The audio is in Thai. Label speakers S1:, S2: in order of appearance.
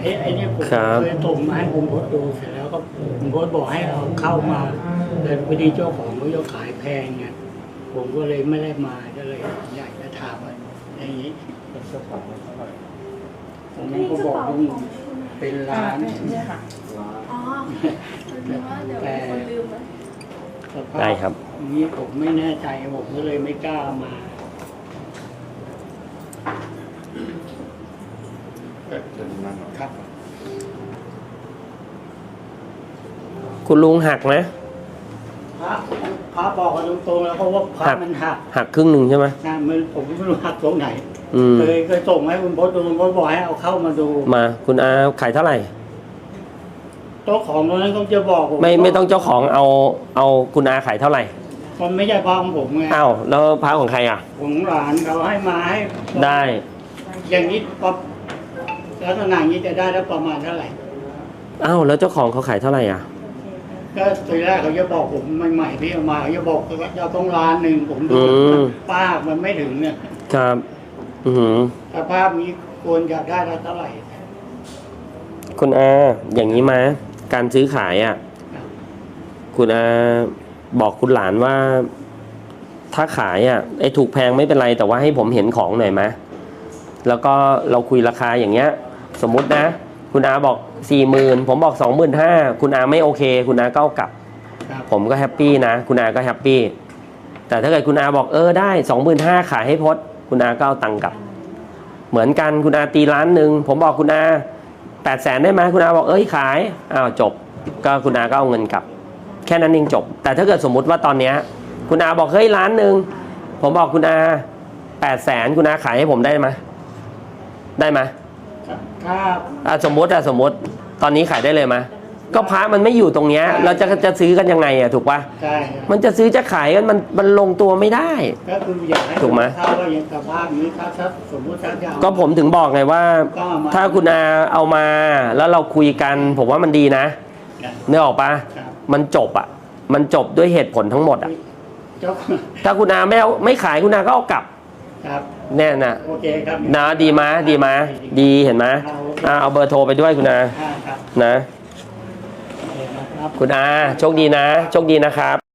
S1: ไอ้ไอ้เนี่ยผม
S2: ครับ
S1: เคยส่งมาให้ผมโพสต์ดูเสร็จแล้วก็ผมโพสต์บอกให้เอาเข้ามาแต่พอดีเจ้าของเขาจะขายแพงไงผมก็เลยไม่ได้มาก็เลยอยากจะถามว่าอย่างนี้ผมก็บอกลุงเป็นร้าน
S3: เนี่ยค่ะ
S4: อ๋อหรือว่าเดี๋ยวมีคนลืมไหม
S1: สภาพ
S2: ได้ครับ
S1: อย่างนี้ผมไม่แน่ใจผมก็เลยไม่กล้ามา ครับ
S2: คุณลุงหักไหม
S1: พระพระบอกกันตรงๆแล้วเพราะว่าพระ
S2: หัก
S1: มันหัก
S2: หักครึ่งหนึ่งใช่ไหม
S1: นะมันผมไม่รู้หักตรงไหน
S2: อืม
S1: เคยเคยส่งให้คุณพจน์ดูคุณพจน์บอกให้เอาเข้ามาดู
S2: มา คุณอาขายเท่าไหร่
S1: เจ้าของตรงนั้นเขาจะบอกผม
S2: ไม่ไม่ต้องเจ้าของเอาเอาคุณอาขายเท่าไหร่
S1: มันไม่ใช่พระของผมไง
S2: อ้าวแล้วพระของใครอะ
S1: ของหลานเขาให้มาให้
S2: ได้
S1: อย่างนี้ปั๊บ ลักษณะอย่างนี้จะได้แล้วประมาณเท่าไหร่
S2: อ้าวแล้วเจ้าของเขาขายเท่าไหร่อะ
S1: ก็ทีแรกเขาจะบอกผมใหม่ๆที่เอามาเขาจะบอกว่าจะต้องล้านหนึ่งผมดู
S2: อืม
S1: ป้ามันไม่ถึงเนี่ย
S2: ครับ อือหือ
S1: สภาพนี้ควรอยากได้แล้วเท่าไหร่
S2: คุณอาอย่างนี้มาการซื้อขายอะคุณอาบอกคุณหลานว่า ถ้าขายอะไอ้ถูกแพงไม่เป็นไรแต่ว่าให้ผมเห็นของหน่อยไหมแล้วก็เราคุยราคาอย่างเงี้ย สมมุตินะ คุณอาบอกสี่หมื่นผมบอกสองหมื่นห้าคุณอาไม่โอเค คุณอาก็เอากลับ
S1: ครับ
S2: ผมก็แฮปปี้นะ คุณอาก็แฮปปี้แต่ถ้าเกิดคุณอาบอกเออได้สองหมื่นห้าขายให้พดคุณอาก็เอาตังค์กลับ เหมือนกันคุณอาตีล้านหนึ่งผมบอกคุณอาแปดแสนได้ไหมคุณอาบอกเอ้ยขายอ้าวจบ ก็คุณอาก็เอาเงินกลับ แค่นั้นเองจบ แต่ถ้าเกิดสมมุติว่าตอนเนี้ยคุณอาบอกเฮ้ยล้านหนึ่งผมบอกคุณอาแปดแสนคุณอาขายให้ผมได้ไหมได้ไหม
S1: ถ้า
S2: อะสมมติอะสมมติตอนนี้ขายได้เลยไหมก็พระมันไม่อยู่ตรงเนี้ย เราจะจะซื้อกันยังไงอะถูกปะ
S1: ใช่ครับ
S2: มันจะซื้อจะขายกันมันมันลงตัวไม่ได้
S1: ก็คืออยากให้
S2: ถูกไหม
S1: ถ้าว่าอย่างสภาพนี้ถ้าถ้าสมมติถ้าจะเอา
S2: ก็ผมถึงบอกไงว่า
S1: ก็เอามา
S2: ถ้าคุณอาเอามาแล้วเราคุยกัน ผมว่ามันดีนะ
S1: ครับ
S2: เนื้อออกปะ
S1: ครับ
S2: มันจบอะมันจบด้วยเหตุผลทั้งหมดอะ
S1: เจ้า
S2: ถ้าคุณอาไม่เอาไม่ขายคุณอาก็เอากลับ
S1: ครับ
S2: แน่นะ
S1: โอเคครับ
S2: นะดีมะดีมะดีเห็นไหมอ่าเอาเบอร์โทรไปด้วยคุณอา
S1: อ่าครับ
S2: นะ
S1: โอเคนะครับ
S2: คุณอาโชคดีนะ โชคดีนะครับ